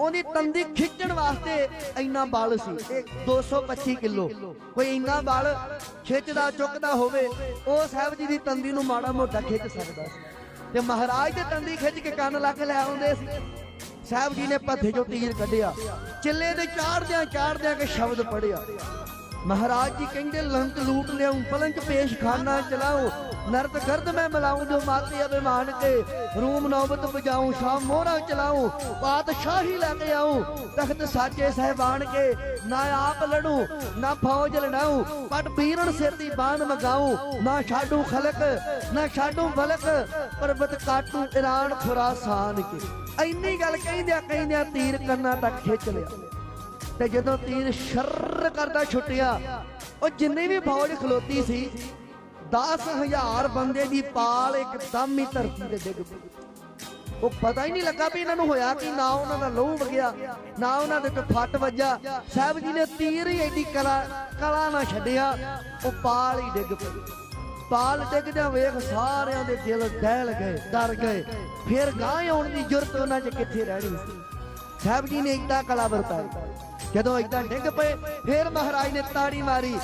ਉਹਦੀ ਤੰਦੀ ਖਿੱਚਣ ਵਾਸਤੇ ਇੰਨਾ ਬਲ ਸੀ। 225 ਕਿਲੋ। ਕੋਈ ਇੰਨਾ ਬਲ ਖਿੱਚਦਾ, ਚੁੱਕਦਾ ਹੋਵੇ, ਉਹ ਸਾਹਿਬ ਜੀ ਦੀ ਤੰਦੀ ਨੂੰ ਮਾੜਾ ਮੋਟਾ ਖਿੱਚ ਸਕਦਾ ਸੀ। ਤੇ ਮਹਾਰਾਜ ਦੇ ਤੰਦੀ ਖਿੱਚ ਕੇ ਕੰਨ ਲਾ ਲੈ ਆਉਂਦੇ ਸੀ। ਸਾਹਿਬ ਜੀ ਨੇ ਪੱਥੇ ਚੋਂ ਤੀਰ ਕੱਢਿਆ। ਚਿੱਲੇ ਦੇ ਚਾੜਦਿਆਂ ਚਾੜਦਿਆਂ ਕੇ ਸ਼ਬਦ ਪੜਿਆ ਮਹਾਰਾਜ ਜੀ ਕਹਿੰਦੇ ਲੰਕ ਲੂਟ ਲਿਆਉ ਪਲੰਕ ਪੇਸ਼ ਖਾਨਾ ਚਲਾਉ ਨਰਤ ਗਰਦ ਮੈਂ ਮਲਾਉਂ ਜੋ ਮਾਤੇ ਅਭਿਮਾਨ ਕੇ ਰੂਮ ਨੌਬਤ ਬਜਾਉਂ ਸ਼ਾਮ ਮੋਹਰਾ ਚਲਾਉਂ ਬਾਦਸ਼ਾਹੀ ਲੈ ਕੇ ਆਉਂ ਤਖਤ ਸਾਜੇ ਸਹਿਬਾਨ ਕੇ ਨਾ ਆਪ ਲੜੂ, ਨਾ ਫੌਜ ਲੜਾਉ ਪਟ ਪੀਰਣ ਸਿਰ ਦੀ ਬਾਣ ਮਗਾਉ ਨਾ ਛਾਡੂ ਖਲਕ, ਨਾ ਛਾਡੂ ਬਲਕ ਪਰਬਤ ਕਾਟੂ ਇਰਾਨ ਖੁਰਾਸਾਨ ਕੇ। ਇੰਨੀ ਗੱਲ ਕਹਿੰਦਿਆਂ ਕਹਿੰਦਿਆਂ ਤੀਰ ਕੰਨਾਂ ਤੱਕ ਖਿੱਚ ਲਿਆ। ਤੇ ਜਦੋਂ ਤੀਰ ਸ਼ਰ ਕਰਦਾ ਛੁੱਟਿਆ, ਉਹ ਜਿੰਨੀ ਵੀ ਫੌਜ ਖਲੋਤੀ ਸੀ 10000 ਬੰਦੇ ਦੀ ਪਾਲ ਇੱਕਦਮ ਹੀ ਧਰਤੀ ਤੇ ਡਿੱਗ ਪਈ। ਉਹ ਪਤਾ ਹੀ ਨਹੀਂ ਲੱਗਾ ਵੀ ਇਹਨਾਂ ਨੂੰ ਹੋਇਆ ਕਿ, ਨਾ ਉਹਨਾਂ ਦਾ ਲਹੂ ਵਗਿਆ ਨਾ ਉਹਨਾਂ ਦੇ ਤੇ ਫੱਟ ਵੱਜਾ ਸਾਹਿਬ ਜੀ ਨੇ ਤੀਰ ਹੀ ਐਡੀ ਕਲਾ ਕਲਾ ਨਾ ਛੱਡਿਆ, ਉਹ ਪਾਲ ਹੀ ਡਿੱਗ ਪਈ। ਪਾਲ ਡਿੱਗਦਿਆਂ ਵੇਖ ਸਾਰਿਆਂ ਦੇ ਦਿਲ ਦਹਿਲ ਗਏ, ਡਰ ਗਏ। ਫਿਰ ਗਾਂ ਆਉਣ ਦੀ ਜੁਰਤ ਉਹਨਾਂ 'ਚ ਕਿੱਥੇ ਰਹਿਣੀ ਸੀ? ਸਾਹਿਬ ਜੀ ਨੇ ਇਦਾਂ ਕਲਾ ਵਰਤਾਈ। ਜਦੋਂ ਇਦਾਂ ਡਿੱਗ ਪਏ ਫੇਰ ਮਹਾਰਾਜ ਨੇ ਤਾੜੀ ਮਾਰੀ।